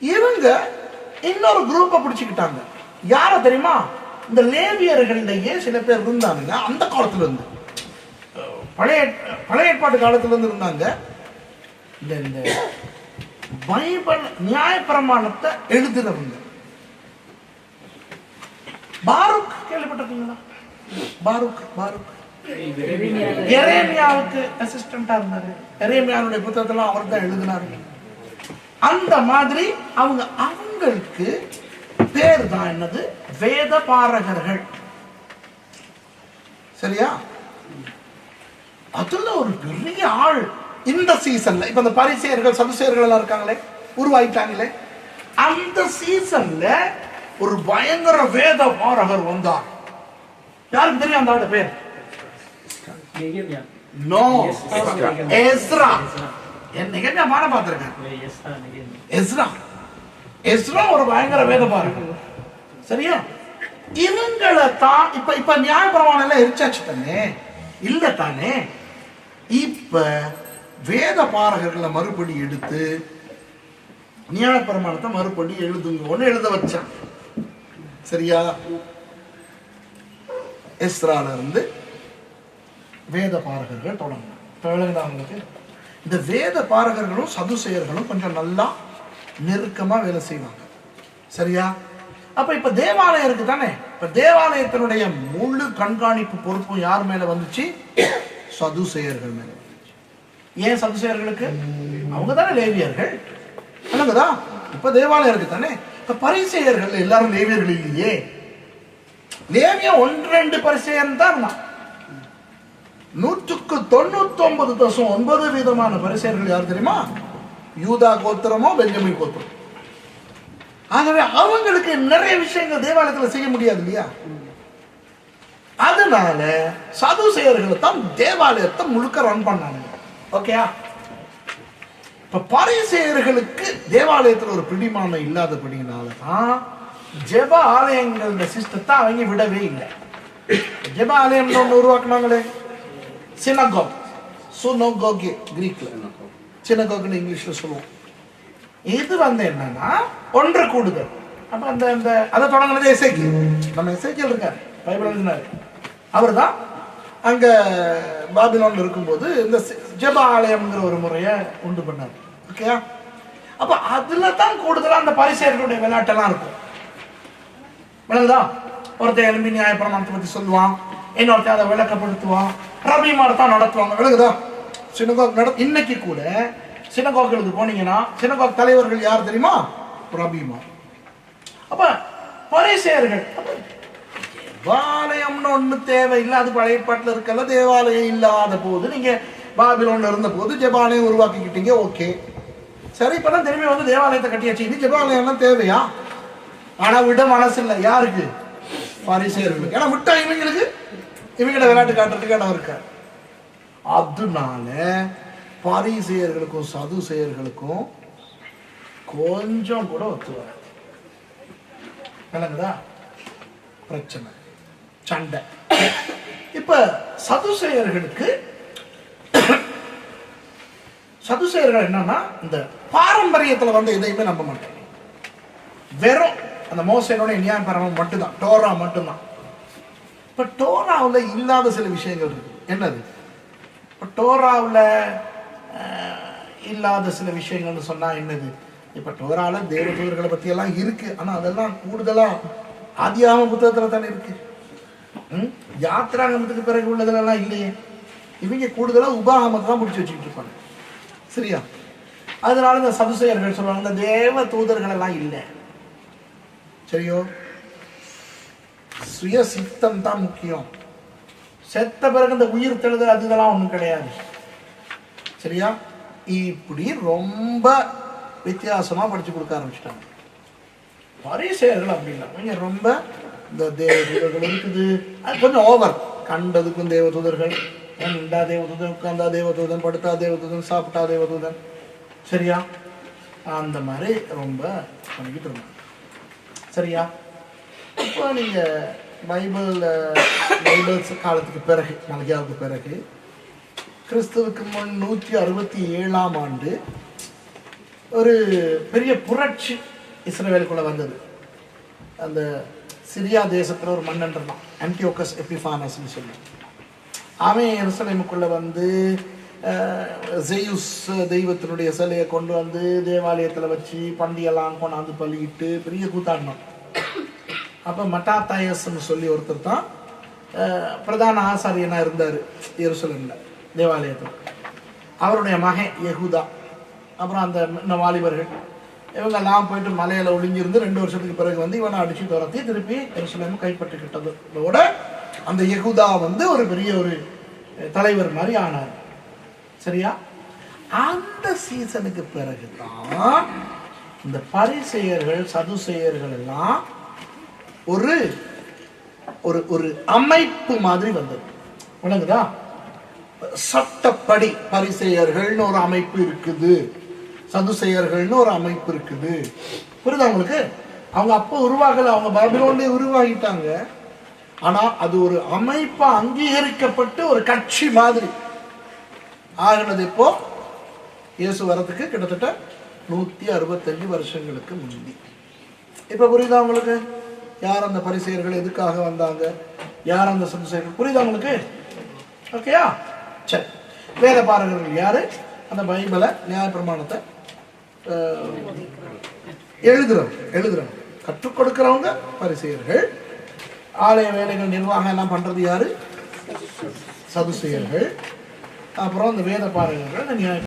இவங்க இன்னொரு குரூப்பை பிடிச்சுக்கிட்டாங்க. யார தெரியுமா? இந்த லேவியர்களிலேயே சில பேர் இருந்தாங்க அந்த காலத்துல இருந்து. பழைய பழைய ஏற்பாட்டு காலத்துல இருந்து இருந்தாங்க. இந்த இந்த பைபிள் நியாயப்பிரமாணத்தை எழுதுறவங்க. பாருக் கேள்விப்பட்டிருக்கீங்களா? பாருக் பாருக். எரேமியாவுக்கு அசிஸ்டண்டா இருந்தாரு. எரேமியாவுடைய புத்தகத்தெல்லாம் அவர் தான் எழுதினாரு. அந்த மாதிரி அவங்க அவங்களுக்கு பேர் தான் என்னது? வேத பாரகர்கள். சரியா? அதுல ஒரு பெரிய ஆள் இந்த சீசன்ல இப்ப இந்த பரிசெயர்கள் சதுசேயர்கள் எல்லாம் இருக்காங்களே உருவாயிட்டாங்களே. அந்த சீசன்ல ஒரு பயங்கர வேத பாரகர் வந்தார். யாருக்கு தெரியும் அந்த ஆளோட பேர். No Ezra. என் நிகழ்ச்சியா பாட பார்த்திருக்கேன். எஸ்ரா. எஸ்ரா ஒரு பயங்கர வேத பாருங்க. சரியா? இவங்களை தான் இப்ப இப்ப நியாயப்பிரமாணம் எல்லாம் எரிச்சாச்சு தானே? இல்ல தானே? இப்ப வேத பாரகர்களை மறுபடி எடுத்து நியாயப்பிரமாணத்தை மறுபடி எழுதுங்கன்னு எழுத வச்சான். சரியா? எஸ்ரால இருந்து வேத பாரகர்கள் தொடங்கினாங்க. உங்களுக்கு? இந்த வேத பாரகர்களும் சதுசெயர்களும் கொஞ்சம் நல்லா நெருக்கமாக வேலை செய்வாங்க. சரியா? அப்போ இப்போ தேவாலயம் இருக்கு தானே? இப்போ தேவாலயத்தினுடைய முழு கண்காணிப்பு பொறுப்பும் யார் மேலே வந்துச்சு? சதுசெயர்கள் மேலே ஏன் சதுசெயர்களுக்கு? அவங்க தானே லேவியர்கள். என்னங்கதா இப்போ தேவாலயம் இருக்கு தானே? இப்போ பரிசெயர்கள் எல்லாரும் லேவியர்கள் இல்லையே. லேவியம் ஒன்று ரெண்டு பரிசெயன் தான் இருந்தான் நூற்றுக்கு தொண்ணூத்தி ஒன்பது தசம் ஒன்பது விதமான பரிசெயர்கள் யார் தெரியுமா? யூதா கோத்திரமோ பெஞ்சமின் கோத்திரம். ஆகவே அவங்களுக்கு நிறைய விஷயங்கள் தேவாலயத்துல செய்ய முடியாது இல்லையா? அதனால சதுசேயர்களை தான் தேவாலயத்தை முழுக்க ரன் பண்ணாங்க ஓகேயா இப்ப பரிசெயர்களுக்கு தேவாலயத்துல ஒரு பிடிமானம் இல்லாதபடினால தான் ஜெப ஆலயங்கள் இந்த சிஸ்டத்தை அவங்க விடவே இல்லை. ஜெப ஆலயம் ஒன்று உருவாக்குனாங்களே? சினகோக் சுனோகோகே கிரீக்ல சினகோக்னு இங்கிலீஷ்ல சொல்லுவோம். இது வந்து என்னன்னா ஒன்று கூடுதல். அப்ப அந்த அந்த அதை தொடங்கினது எசேக்கியல். நம்ம எசேக்கியல் இருக்கார் பைபிள் எழுதினார். அவர் தான் அங்க பாபிலோன்ல இருக்கும்போது இந்த ஜப ஆலயம்ங்கிற ஒரு முறையை உண்டு பண்ணார். ஓகேயா? அப்ப அதுல தான் கூடுதலா அந்த பரிசெயர்களுடைய விளையாட்டெல்லாம் இருக்கும். விளங்குதா? ஒருத்தன் எழும்பி நியாயப்பிரமாணத்தை பத்தி சொல்லுவான். இன்னொருத்தர் அதை விளக்கப்படுத்துவான் ரபிமார் தான் நடத்துவாங்க. விளக்குதா? சினகோக் நட இன்னைக்கு கூட சினகோக்களுக்கு போனீங்கன்னா சினகோக் தலைவர்கள் யார் தெரியுமா? ரபிமார் அப்ப பரிசேயர்கள். தேவாலயம்னு ஒண்ணு தேவையில்லை. அது பழைய பாட்டில் இருக்கல தேவாலயம் இல்லாத போது நீங்க பாபிலோன்ல இருந்த போது ஜெபாலயம் உருவாக்கிக்கிட்டீங்க. ஓகே. சரி இப்பதான் திரும்பி வந்து தேவாலயத்தை கட்டியாச்சு. இது ஜெபாலயம்லாம் தேவையா? ஆனா விட மனசு இல்லை யாருக்கு? பரிசேயர்களுக்கு ஏன்னா விட்டா இவங்களுக்கு இவங்கள விளையாட்டு காட்டுறதுக்கு இடம் இருக்க? அதனால பரிசெயர்களுக்கும் சதுசெயர்களுக்கும் கொஞ்சம் கூட ஒத்து வராது. விளங்குதா? பிரச்சனை. சண்டை. இப்ப சதுசெயர்களுக்கு சதுசெயர்கள் என்னன்னா இந்த பாரம்பரியத்துல வந்து எதையுமே நம்ப மாட்டாங்க. வெறும் அந்த மோசையினுடைய நியாயபரமம் மட்டும்தான் டோரா மட்டும்தான். இப்போ டோராவில் இல்லாத சில விஷயங்கள் இருக்கு. என்னது? இப்போ டோராவில் இல்லாத சில விஷயங்கள்னு சொன்னால் என்னது? இப்போ டோரால தேவதூதர்களை பற்றியெல்லாம் இருக்குது இருக்கு அதெல்லாம் கூடுதலாக ஆதியாம புத்தகத்தில் தானே இருக்கு. ம்? யாத்திராங்கமத்துக்கு பிறகு உள்ளதுலலாம் இல்லையே. இவங்க கூடுதலாக உபாகமத்தை தான் பிடிச்சி வச்சுக்கிட்டு இருப்பாங்க. சரியா? அதனால இந்த சதுசேயர்கள் சொல்லுவாங்க இந்த தேவ தூதர்கள் எல்லாம் இல்லை. சரியோ சுய சித்தம் தான் முக்கியம். செத்த பிறகு இந்த உயிர் தெழுது அது இதெல்லாம் ஒன்றும் கிடையாது. சரியா? இப்படி ரொம்ப வித்தியாசமாக படிச்சு கொடுக்க ஆரம்பிச்சிட்டாங்க. பரிசெயர்கள் அப்படி இல்லை. ரொம்ப இந்த தேவதூதர்கள் இருக்குது. அது கொஞ்சம் ஓவர் கண்டதுக்கும் தேவதூதர்கள் கண்டா தேவதூதன் உட்கார்ந்தா தேவதூதன் படுத்தா தேவதூதன் சாப்பிட்டா தேவதூதன் சரியா? அந்த மாதிரி ரொம்ப பண்ணிக்கிட்டு இருந்தாங்க. சரியா? இப்போ நீங்க பைபிள் பைபிள்ஸ் காலத்துக்கு பிறகு மலையாவுக்கு பிறகு கிறிஸ்துவுக்கு முன் நூற்றி அறுபத்தி ஏழாம் ஆண்டு ஒரு பெரிய புரட்சி இஸ்ரவேலுக்குள்ள வந்தது. அந்த சிரியா தேசத்தில் ஒரு மன்னன் இருந்தான் ஆன்டியோகஸ் எபிஃபானஸ்ன்னு சொல்லி. அவன் எருசலேமுக்குள்ள வந்து ஜெயுஸ் தெய்வத்தினுடைய சிலையை கொண்டு வந்து தேவாலயத்தில் வச்சு பண்டியெல்லாம் கொண்டாந்து பள்ளிக்கிட்டு பெரிய கூத்தாடினோம் அப்போ மட்டாத்தாயஸ்ன்னு சொல்லி ஒருத்தர் தான் பிரதான ஆசாரியனாக இருந்தார் எருசலமில் தேவாலயத்தில். அவருடைய மகன் யகுதா அப்புறம் அந்த இன்னும் வாலிபர்கள் இவங்கெல்லாம் போயிட்டு மலையில ஒளிஞ்சிருந்து ரெண்டு வருஷத்துக்கு பிறகு வந்து இவனை அடிச்சு துரத்தி திருப்பி எருசலேம் கைப்பற்றிக்கிட்டதோட அந்த யகுதா வந்து ஒரு பெரிய ஒரு தலைவர் மாதிரி ஆனார். சரியா? அந்த சீசனுக்கு பிறகுதான் இந்த பரிசெயர்கள் சதுசெயர்கள் எல்லாம் ஒரு ஒரு ஒரு அமைப்பு மாதிரி வந்தது. விளங்குதா சட்டப்படி பரிசெயர்கள்னு ஒரு அமைப்பு இருக்குது. சதுசெயர்கள்னு ஒரு அமைப்பு இருக்குது. புரியுதா உங்களுக்கு? அவங்க அப்போ உருவாகல அவங்க பாபிலோன்லயே உருவாகிட்டாங்க. ஆனா அது ஒரு அமைப்பா அங்கீகரிக்கப்பட்டு ஒரு கட்சி மாதிரி. ஆகினது இப்போ இயேசு வரதுக்கு கிட்டத்தட்ட நூற்றி அறுபத்தஞ்சு வருஷங்களுக்கு முந்தி. இப்போ புரியுதா உங்களுக்கு? யார் அந்த பரிசெயர்கள் எதுக்காக வந்தாங்க? யார் அந்த சதுசெயர்கள்? புரியுதா உங்களுக்கு? ஓகேயா சரி. வேத பாரகர்கள் யாரு? அந்த பைபிளை நியாயப்பிரமாணத்தை அஹ், எழுதுறவங்க எழுதுறவங்க. கற்றுக் கொடுக்கிறவங்க பரிசெயர்கள். ஆலய வேலைகள் நிர்வாகம் எல்லாம் பண்றது யாரு? சதுசெயர்கள். அப்புறம் அந்த வேத பாரகர்கள் இந்த